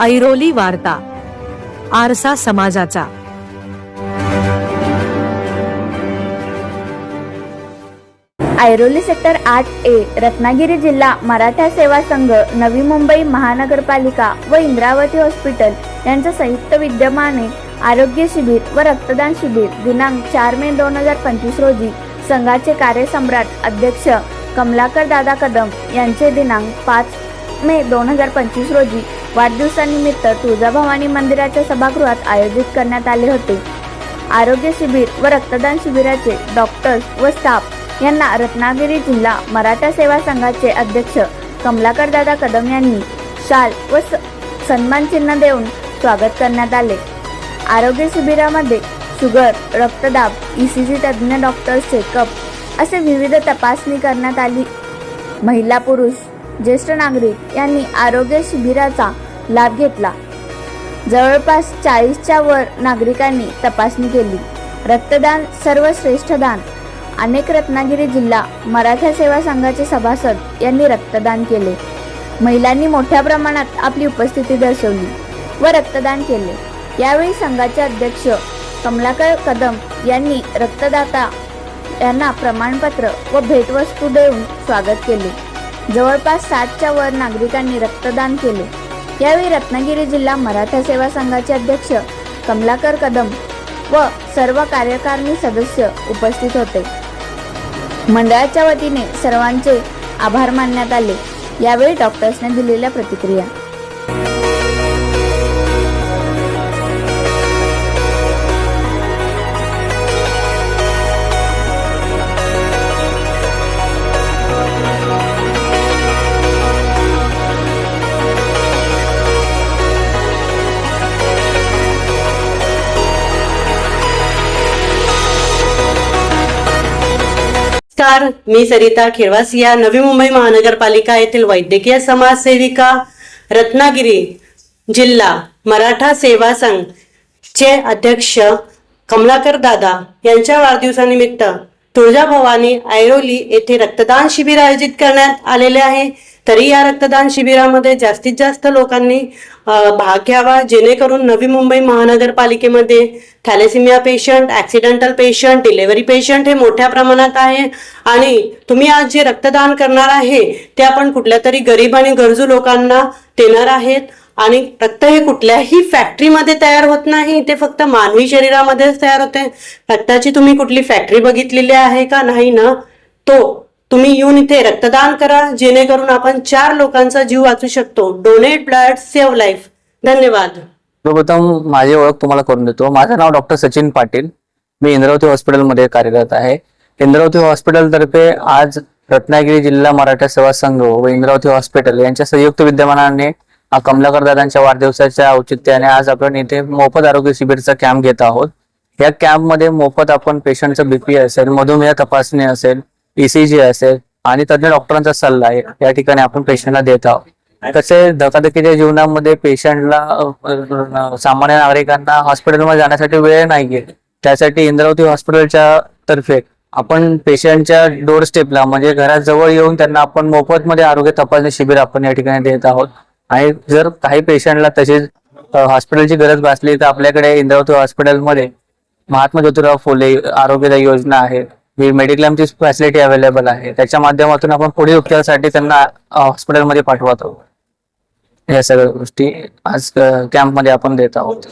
ऐरोली वार्ता आरसा समाजाचा. ऐरोली सेक्टर आठ ए रत्नागिरी जिल्हा मराठा सेवा संघ नवी मुंबई महानगरपालिका व इंद्रावती हॉस्पिटल यांच्या संयुक्त विद्यमाने आरोग्य शिबिर व रक्तदान शिबिर दिनांक चार मे दोन हजार पंचवीस रोजी. संघाचे कार्यसम्राट अध्यक्ष कमलाकर दादा कदम यांचे दिनांक पाच मे दोन हजार पंचवीस रोजी. वाढदिवसानिमित्त तुळजाभवानी मंदिराच्या सभागृहात आयोजित करण्यात आले होते. आरोग्य शिबिर व रक्तदान शिबिराचे डॉक्टर्स व स्टाफ यांना रत्नागिरी जिल्हा मराठा सेवा संघाचे अध्यक्ष कमलाकर दादा कदम यांनी शाल व स- सन्मान चिन्ह देऊन स्वागत करण्यात आले. आरोग्य शिबिरामध्ये शुगर रक्तदाब ई सी जी तज्ज्ञ डॉक्टर्स चेकअप असे विविध तपासणी करण्यात आली. महिला पुरुष ज्येष्ठ नागरिक यांनी आरोग्य शिबिराचा लाभ घेतला. जवळपास चाळीसच्या वर नागरिकांनी तपासणी केली. रक्तदान सर्वश्रेष्ठ दान. अनेक रत्नागिरी जिल्हा मराठा सेवा संघाचे सभासद यांनी रक्तदान केले. महिलांनी मोठ्या प्रमाणात आपली उपस्थिती दर्शवली व रक्तदान केले. यावेळी संघाचे अध्यक्ष कमलाकर कदम यांनी रक्तदाता यांना प्रमाणपत्र व भेटवस्तू देऊन स्वागत केले. जवळपास सातच्या वर नागरिकांनी रक्तदान केले. यावेळी रत्नागिरी जिल्हा मराठा सेवा संघाचे अध्यक्ष कमलाकर कदम व सर्व कार्यकारिणी सदस्य उपस्थित होते. मंडळाच्या वतीने सर्वांचे आभार मानण्यात आले. यावेळी डॉक्टर्सने दिलेल्या प्रतिक्रिया. नमस्कार. मी सरिता खेळवासिया नवी मुंबई महानगरपालिका येथील वैद्यकीय समाजसेविका रत्नागिरी जिल्हा मराठा सेवा संघ चे अध्यक्ष कमलाकर दादा यांच्या वाढदिवसानिमित्त तुळजाभवानी ऐरोली येथे रक्तदान शिबिर आयोजित करण्यात आलेले आहे. तरी या रक्तदान शिबिरामध्ये जास्तीत जास्त लोकांनी भाग घ्यावा जेणेकरून Navi Mumbai महानगरपालिकेमध्ये thalassemia patient accidental patient delivery patient हे मोठ्या प्रमाणात आहे. आणि तुम्ही आज जे रक्तदान करणार आहे ते आपण कुठल्या तरी गरीब आणि गरजू लोकांना देणार आहेत. आणि रक्त हे कुठल्याही फॅक्टरीमध्ये तयार होत नाही ते फक्त मानवी शरीरामध्येच तयार होते. रक्ताची तुम्ही कुठली फॅक्टरी बघितलेली आहे का? नाही ना. तो तुम्ही येऊन इथे रक्तदान करा जेणेकरून आपण चार लोकांचा जीव वाचू शकतो. डोनेट ब्लड सेव्ह लाईफ धन्यवाद. सर्वप्रथम माझी ओळख तुम्हाला करून देतो. माझं नाव डॉक्टर सचिन पाटील. मी इंद्रावती हॉस्पिटलमध्ये कार्यरत आहे. इंद्रावती हॉस्पिटल तर्फे आज रत्नागिरी जिल्हा मराठा सेवा संघ व इंद्रावती हॉस्पिटल यांच्या संयुक्त विद्यमानाने कमलाकर दादांच्या वाढदिवसाच्या औचित्याने आज आपण इथे मोफत आरोग्य शिबिरचा कॅम्प घेत आहोत. या कॅम्पमध्ये मोफत आपण पेशंटचं बीपी असेल मधुमेह तपासणी असेल ईसीजी असेल आणि तज्ञ डॉक्टरांचा सल्ला आहे या ठिकाणी आपण पेशंटला देत आहोत. कसे धकाधकीच्या जीवनामध्ये पेशंटला सामान्य नागरिकांना हॉस्पिटलमध्ये जाण्यासाठी वेळ नाहीये त्यासाठी इंद्रावती हॉस्पिटलच्या तर्फे आपण पेशंटच्या डोर स्टेपला म्हणजे घराजवळ येऊन त्यांना आपण मोफत मध्ये आरोग्य तपासणी शिबिर आपण या ठिकाणी देत आहोत. आणि जर काही पेशंटला तसेच हॉस्पिटलची गरज भासली तर आपल्याकडे इंद्रावती हॉस्पिटलमध्ये महात्मा ज्योतिराव फुले आरोग्यदायी योजना आहे. ही मेडिक्लेमची फॅसिलिटी अवेलेबल आहे. त्याच्या माध्यमातून आपण पुढील उपचारासाठी त्यांना हॉस्पिटलमध्ये पाठवत आहोत. या सगळ्या गोष्टी आज कॅम्पमध्ये आपण देत आहोत.